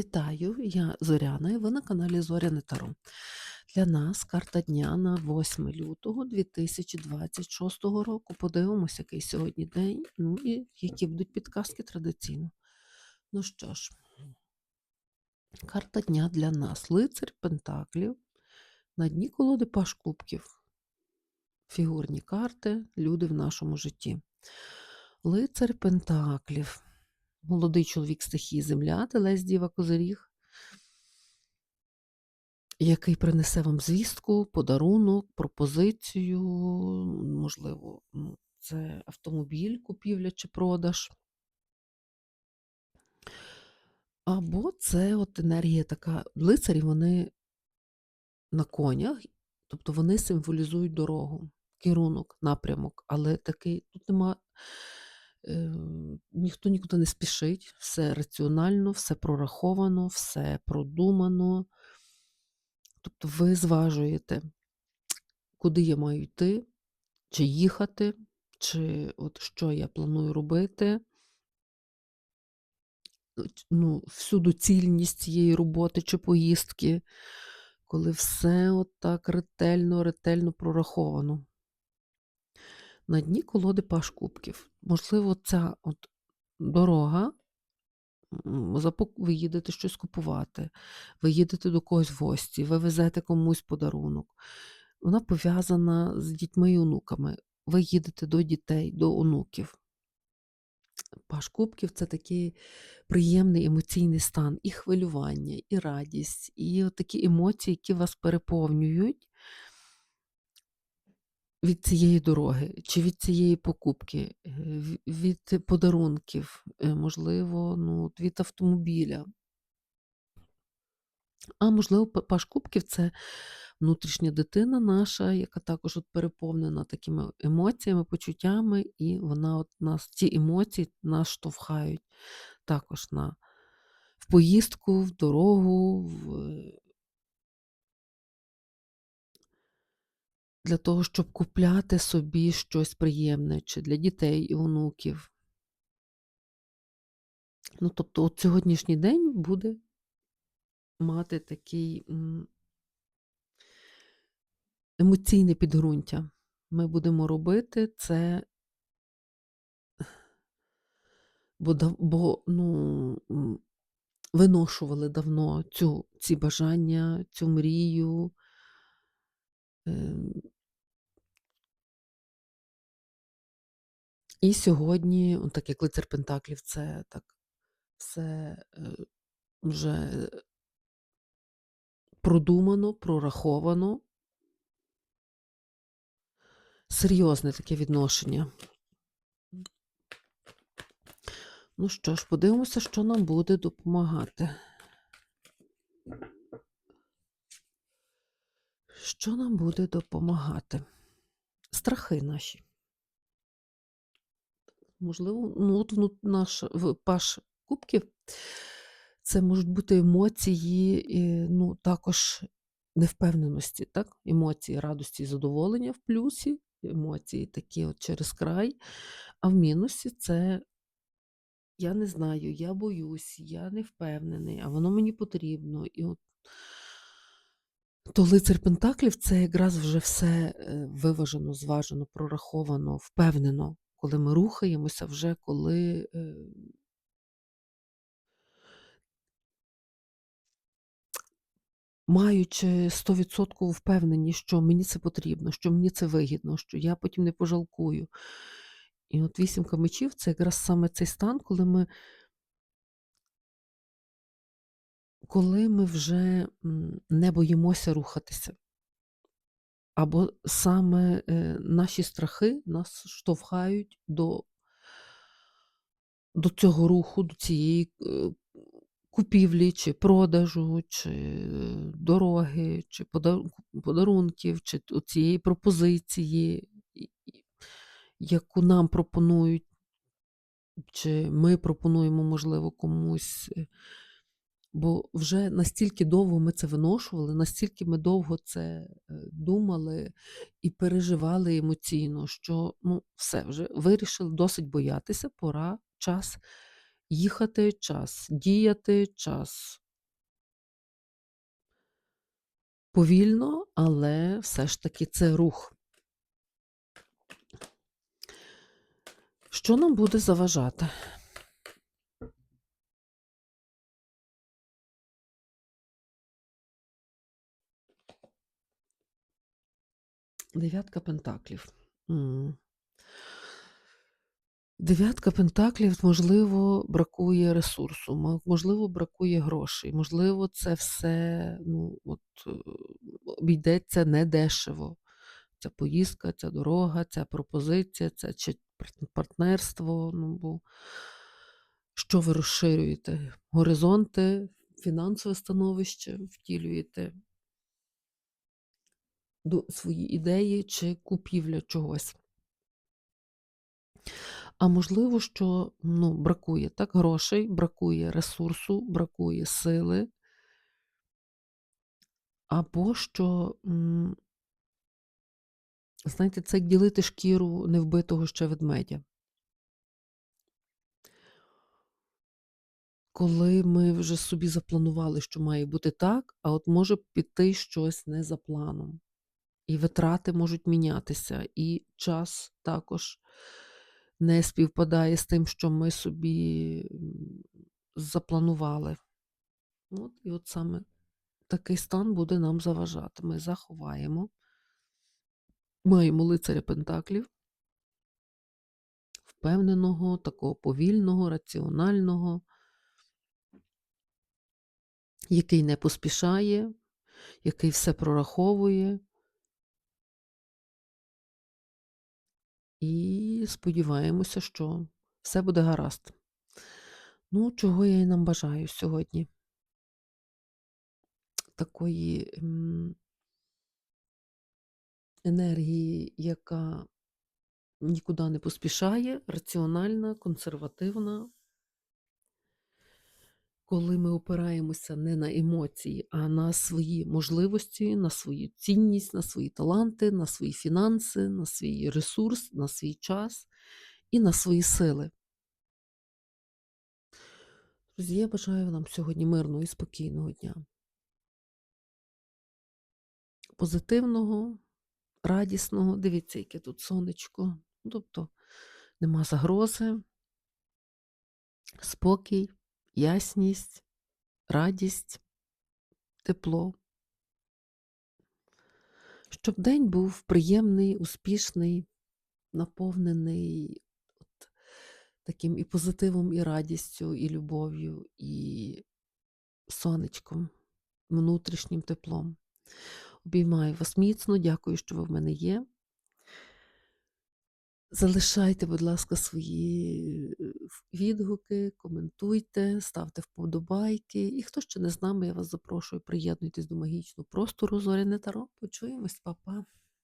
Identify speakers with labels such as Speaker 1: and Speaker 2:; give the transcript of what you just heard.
Speaker 1: Вітаю, я Зоряна і ви на каналі Зоряне Таро. Для нас карта дня на 8 лютого 2026 року. Подивимося, який сьогодні день, ну і які будуть підказки традиційно. Ну що ж, карта дня для нас. Лицар Пентаклів. На дні колоди Паш Кубків. Фігурні карти, люди в нашому житті. Лицар Пентаклів. Молодий чоловік стихії Земля, Телесь Діва Козиріг, який принесе вам звістку, подарунок, пропозицію, можливо, ну, це автомобіль, купівля чи продаж. Або це от енергія така. Лицарі вони на конях, тобто вони символізують дорогу, керунок, напрямок, але такий тут нема. Е, ніхто нікуди не спішить, все раціонально, все прораховано, все продумано. Тобто ви зважуєте, куди я маю йти, чи їхати, чи от що я планую робити. Ну, всю доцільність цієї роботи чи поїздки, коли все от так ретельно, ретельно прораховано. На дні колоди Паш Кубків. Можливо, ця от дорога, ви їдете щось купувати, ви їдете до когось в гості, ви везете комусь подарунок. Вона пов'язана з дітьми і онуками. Ви їдете до дітей, до онуків. Паш Кубків це такий приємний емоційний стан, і хвилювання, і радість, і такі емоції, які вас переповнюють від цієї дороги, чи від цієї покупки, е, від подарунків, е, можливо, ну, від автомобіля. А можливо, Паш Кубків це внутрішня дитина наша, яка також от переповнена такими емоціями, почуттями, і вона от нас, ці емоції нас штовхають також на в поїздку, в дорогу, в, для того, щоб купляти собі щось приємне, чи для дітей і онуків. Ну, тобто, от сьогоднішній день буде мати такий емоційне підґрунтя. Ми будемо робити це, бо, бо ну, виношували давно цю, ці бажання, цю мрію. І сьогодні, от так як лицар Пентаклів, це так все е, вже продумано, прораховано. Серйозне таке відношення. Ну що ж, подивимося, що нам буде допомагати. Що нам буде допомагати? Страхи наші. Можливо, ну от вну- наш паш кубків це можуть бути емоції, і, ну, також невпевненості, так? Емоції радості і задоволення в плюсі, емоції такі от через край, а в мінусі це я не знаю, я боюсь, я не впевнений, а воно мені потрібно. І от то лицар Пентаклів це якраз вже все е, виважено, зважено, прораховано, впевнено, коли ми рухаємося, вже коли е, маючи 100% впевненість, що мені це потрібно, що мені це вигідно, що я потім не пожалкую. І от вісімка мечів це якраз саме цей стан, коли ми, коли ми вже не боїмося рухатися. Або саме е, наші страхи нас штовхають до, до цього руху, до цієї е, купівлі, чи продажу, чи е, дороги, чи подарунків, чи цієї пропозиції, яку нам пропонують, чи ми пропонуємо, можливо, комусь. Бо вже настільки довго ми це виношували, настільки ми довго це е, думали і переживали емоційно, що ну, все вже вирішили досить боятися, пора, час їхати, час діяти, час. Повільно, але все ж таки це рух. Що нам буде заважати? Дев'ятка пентаклів. Дев'ятка пентаклів, можливо, бракує ресурсу, можливо, бракує грошей, можливо, це все ну, от, е, обійдеться недешево. Ця поїздка, ця дорога, ця пропозиція, це партнерство. Ну, бо що ви розширюєте? Горизонти, фінансове становище втілюєте до свої ідеї чи купівля чогось. А можливо, що ну, бракує так грошей, бракує ресурсу, бракує сили, або що, знаєте, це як ділити шкіру невбитого ще ведмедя. Коли ми вже собі запланували, що має бути так, а от може піти щось не за планом. І витрати можуть мінятися, і час також не співпадає з тим, що ми собі запланували. От, і от саме такий стан буде нам заважати. Ми заховаємо. Маємо лицаря Пентаклів, впевненого, такого повільного, раціонального, який не поспішає, який все прораховує. І сподіваємося, що все буде гаразд. Ну, чого я і нам бажаю сьогодні. Такої енергії, яка нікуди не поспішає, раціональна, консервативна. Коли ми опираємося не на емоції, а на свої можливості, на свою цінність, на свої таланти, на свої фінанси, на свій ресурс, на свій час і на свої сили. Друзі, я бажаю нам сьогодні мирного і спокійного дня. Позитивного, радісного. Дивіться, яке тут сонечко. Тобто нема загрози, спокій, ясність, радість, тепло. Щоб день був приємний, успішний, наповнений от таким і позитивом, і радістю, і любов'ю, і сонечком, внутрішнім теплом. Обіймаю вас міцно, дякую, що ви в мене є. Залишайте, будь ласка, свої відгуки, коментуйте, ставте вподобайки. І хто ще не з нами, я вас запрошую, приєднуйтесь до магічного простору Зоряне Таро. Почуємось, па-па.